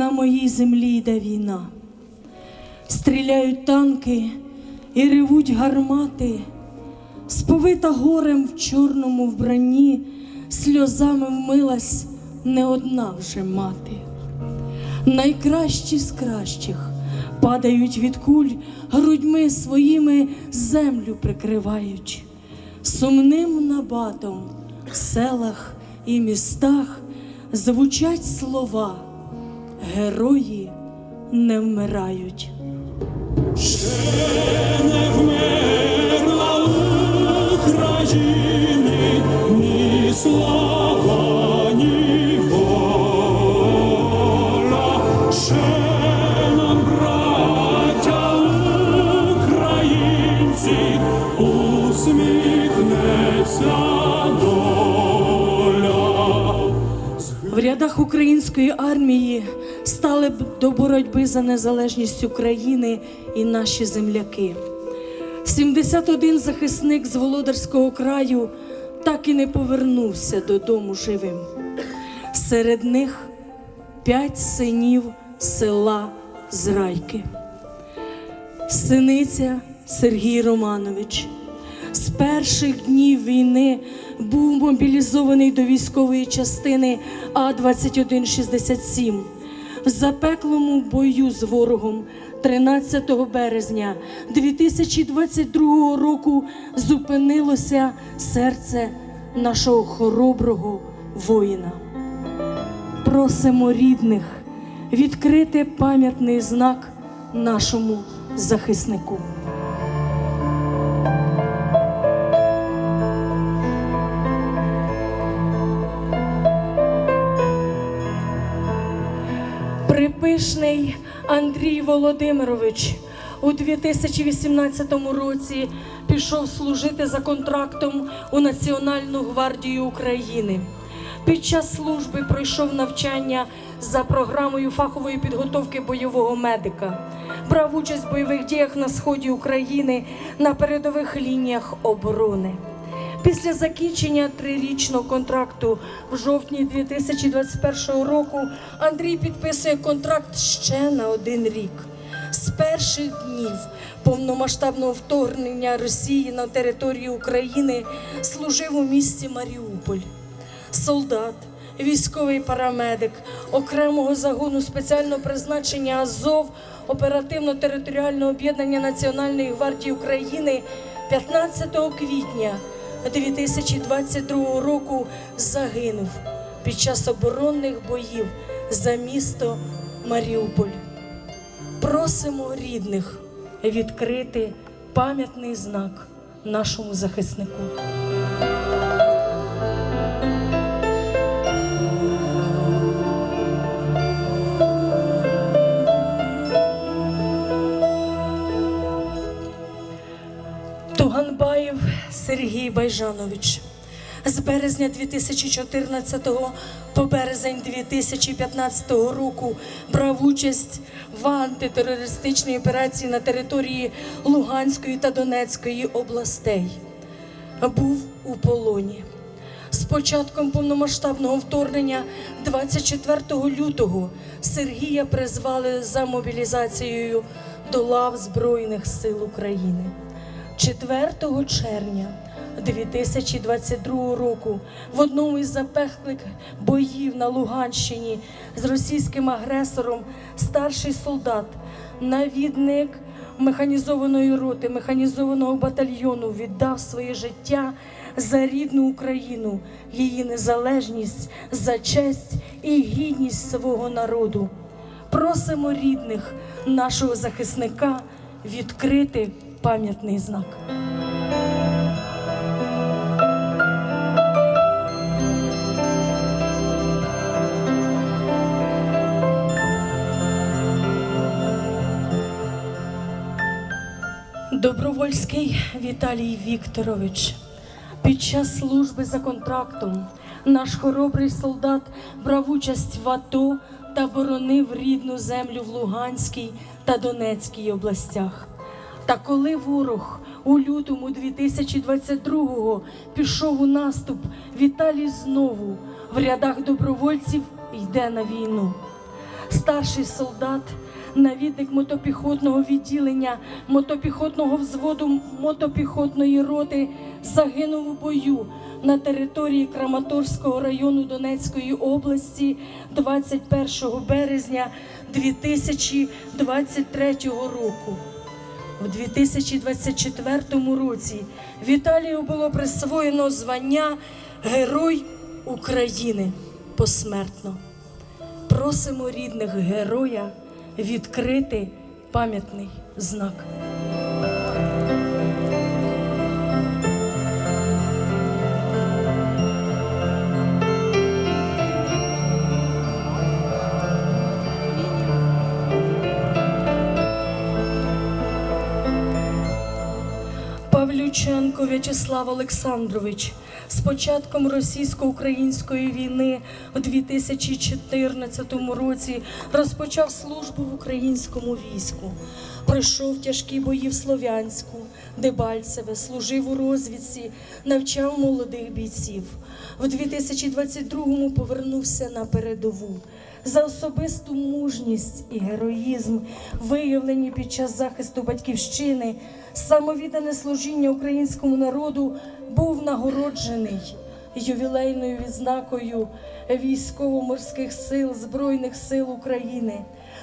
на моїй землі йде війна. Стріляють танки і ревуть гармати, сповита горем в чорному вбранні, сльозами вмилась не одна вже мати. Найкращі з кращих падають від куль, грудьми своїми землю прикривають. Сумним набатом в селах і містах звучать слова, герої не вмирають. Ще Не вмерла України ні слава, до боротьби за незалежність України і наші земляки. 71 захисник з Володарського краю так і не повернувся додому живим. Серед них п'ять синів села Зрайки. Синиця Сергій Романович. З перших днів війни був мобілізований до військової частини А-2167. В запеклому бою з ворогом 13 березня 2022 року зупинилося серце нашого хороброго воїна. Просимо рідних відкрити пам'ятний знак нашому захиснику. Припишний Андрій Володимирович у 2018 році пішов служити за контрактом у Національну гвардію України. Під час служби пройшов навчання за програмою фахової підготовки бойового медика. Брав участь в бойових діях на сході України на передових лініях оборони. Після закінчення трирічного контракту в жовтні 2021 року Андрій підписує контракт ще на один рік. З перших днів повномасштабного вторгнення Росії на територію України служив у місті Маріуполь. Солдат, військовий парамедик окремого загону спеціального призначення Азов оперативно-територіального об'єднання Національної гвардії України 15 квітня 2022 року загинув під час оборонних боїв за місто Маріуполь. Просимо рідних відкрити пам'ятний знак нашому захиснику. Байжанович. З березня 2014 по березень 2015 року брав участь в антитерористичній операції на території Луганської та Донецької областей. Був у полоні. З початком повномасштабного вторгнення 24 лютого Сергія призвали за мобілізацією до лав Збройних сил України. 4 червня 2022 року в одному із запеклих боїв на Луганщині з російським агресором старший солдат, навідник механізованої роти, механізованого батальйону віддав своє життя за рідну Україну, її незалежність, за честь і гідність свого народу. Просимо рідних нашого захисника відкрити пам'ятний знак. Добровольський Віталій Вікторович. Під час служби за контрактом наш хоробрий солдат брав участь в АТО та боронив рідну землю в Луганській та Донецькій областях. Та коли ворог у лютому 2022-го пішов у наступ, Віталій знову в рядах добровольців йде на війну. старший солдат, навідник мотопіхотного відділення, мотопіхотного взводу мотопіхотної роти, загинув у бою на території Краматорського району Донецької області 21 березня 2023 року. У 2024 році Віталію було присвоєно звання Герой України посмертно. Просимо рідних героя відкрити пам'ятний знак. Павлюченко В'ячеслав Олександрович з початком російсько-української війни у 2014 році розпочав службу в українському війську. Пройшов тяжкі бої в Слов'янську, Дебальцеве, служив у розвідці, навчав молодих бійців. У 2022-му повернувся на передову за особисту мужність і героїзм, виявлені під час захисту батьківщини, самовіддане служіння українському народу, був нагороджений ювілейною відзнакою військово-морських сил Збройних сил України,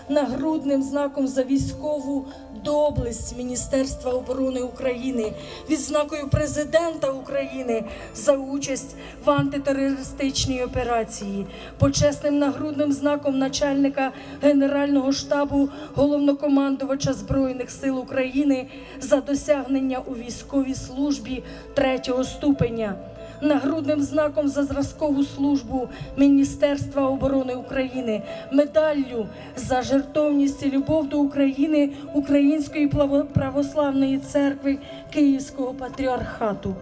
нагрудним знаком за військову доблесть Міністерства оборони України, відзнакою президента України за участь в антитерористичній операції, почесним нагрудним знаком начальника Генерального штабу головнокомандувача Збройних сил України за досягнення у військовій службі третього ступеня нагрудним знаком за зразкову службу Міністерства оборони України, медаллю за жертовність і любов до України Української православної церкви Київського патріархату.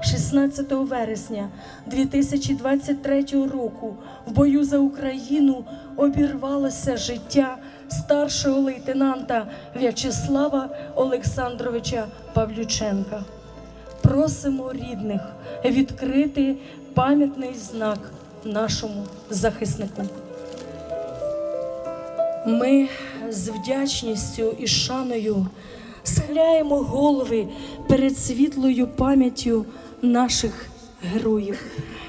16 вересня 2023 року в бою за Україну обірвалося життя старшого лейтенанта В'ячеслава Олександровича Павлюченка. Просимо рідних відкрити пам'ятний знак нашому захиснику. Ми з вдячністю і шаною схиляємо голови перед світлою пам'яттю наших героїв,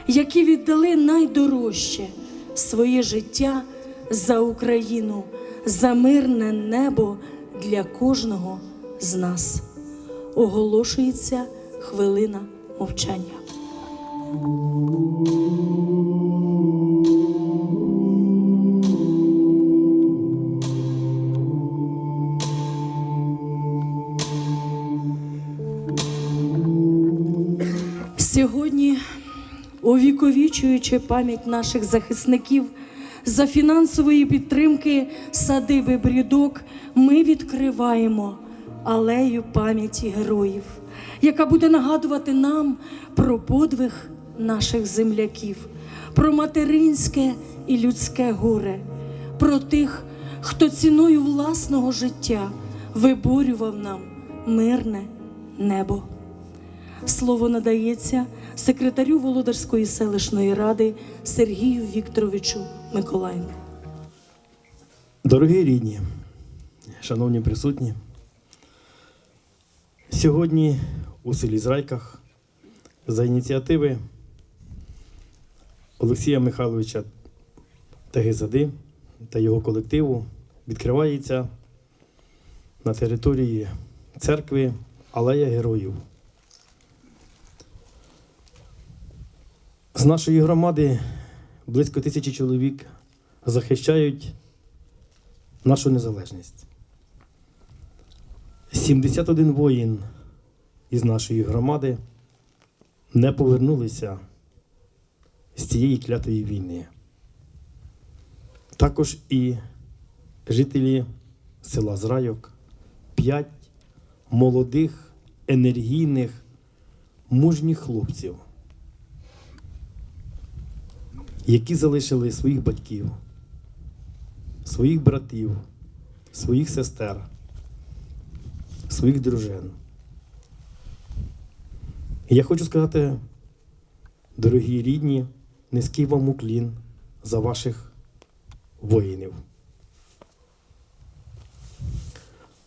які віддали найдорожче своє життя за Україну, за мирне небо для кожного з нас. Оголошується хвилина мовчання. Сьогодні, увіковічуючи пам'ять наших захисників, за фінансової підтримки садиби Брідок, ми відкриваємо алею пам'яті героїв, яка буде нагадувати нам про подвиг наших земляків, про материнське і людське горе, про тих, хто ціною власного життя виборював нам мирне небо. Слово надається секретарю Володарської селищної ради Сергію Вікторовичу Миколаєнку. Дорогі рідні, шановні присутні, сьогодні у селі Зрайках за ініціативи Олексія Михайловича Тагизади та його колективу відкривається на території церкви Алея Героїв. З нашої громади близько тисячі чоловік захищають нашу незалежність. 71 воїн із нашої громади не повернулися з цієї клятої війни. Також і жителі села Зрайок, 5 молодих, енергійних, мужніх хлопців, які залишили своїх батьків, своїх братів, своїх сестер, своїх дружин. Я хочу сказати, дорогі рідні, низький вам уклін за ваших воїнів.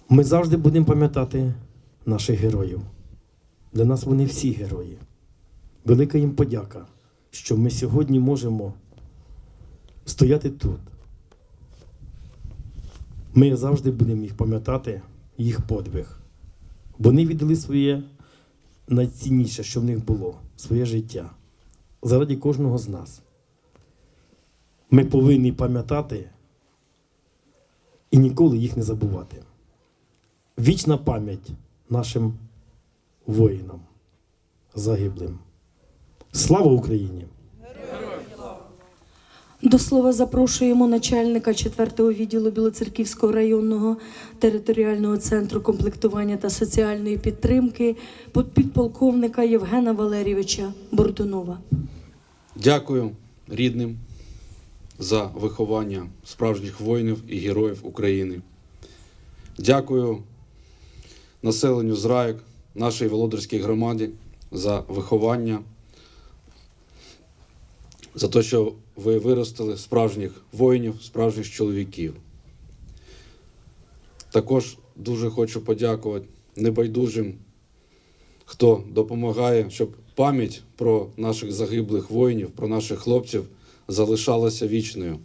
Ми завжди будемо пам'ятати наших героїв. Для нас вони всі герої. Велика їм подяка, що ми сьогодні можемо стояти тут. Ми завжди будемо їх пам'ятати, їх подвиг. Вони віддали своє найцінніше, що в них було, своє життя. Заради кожного з нас. Ми повинні пам'ятати і ніколи їх не забувати. Вічна пам'ять нашим воїнам загиблим. Слава Україні! До слова запрошуємо начальника 4-го відділу Білоцерківського районного територіального центру комплектування та соціальної підтримки підполковника Євгена Валерійовича Бордунова. Дякую рідним за виховання справжніх воїнів і героїв України. Дякую населенню Зраїк, нашій володарській громаді за виховання, за те, що ви виростили справжніх воїнів, справжніх чоловіків. Також дуже хочу подякувати небайдужим хто допомагає, щоб пам'ять про наших загиблих воїнів, про наших хлопців залишалася вічною.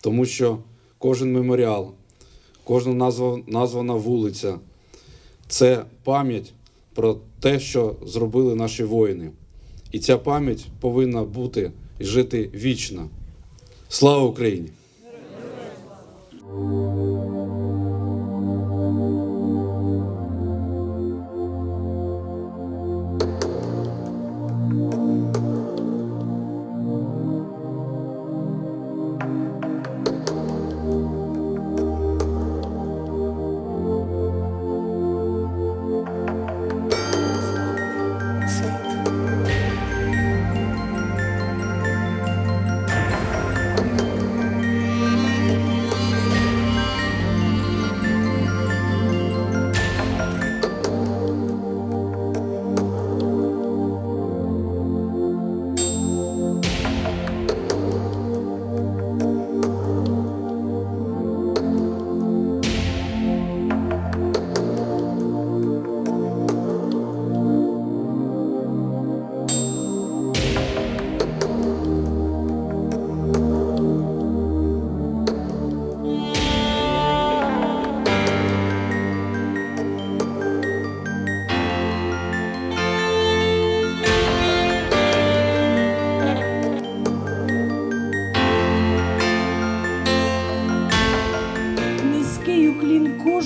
Тому що кожен меморіал, кожна назва, названа вулиця це пам'ять про те, що зробили наші воїни. І ця пам'ять повинна бути жити вічно. Слава Україні!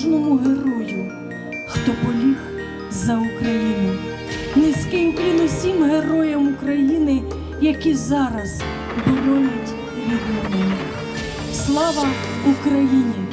Кожному герою, хто поліг за Україну. Низький уклін усім героям України, які зараз боронять рідну. Слава Україні!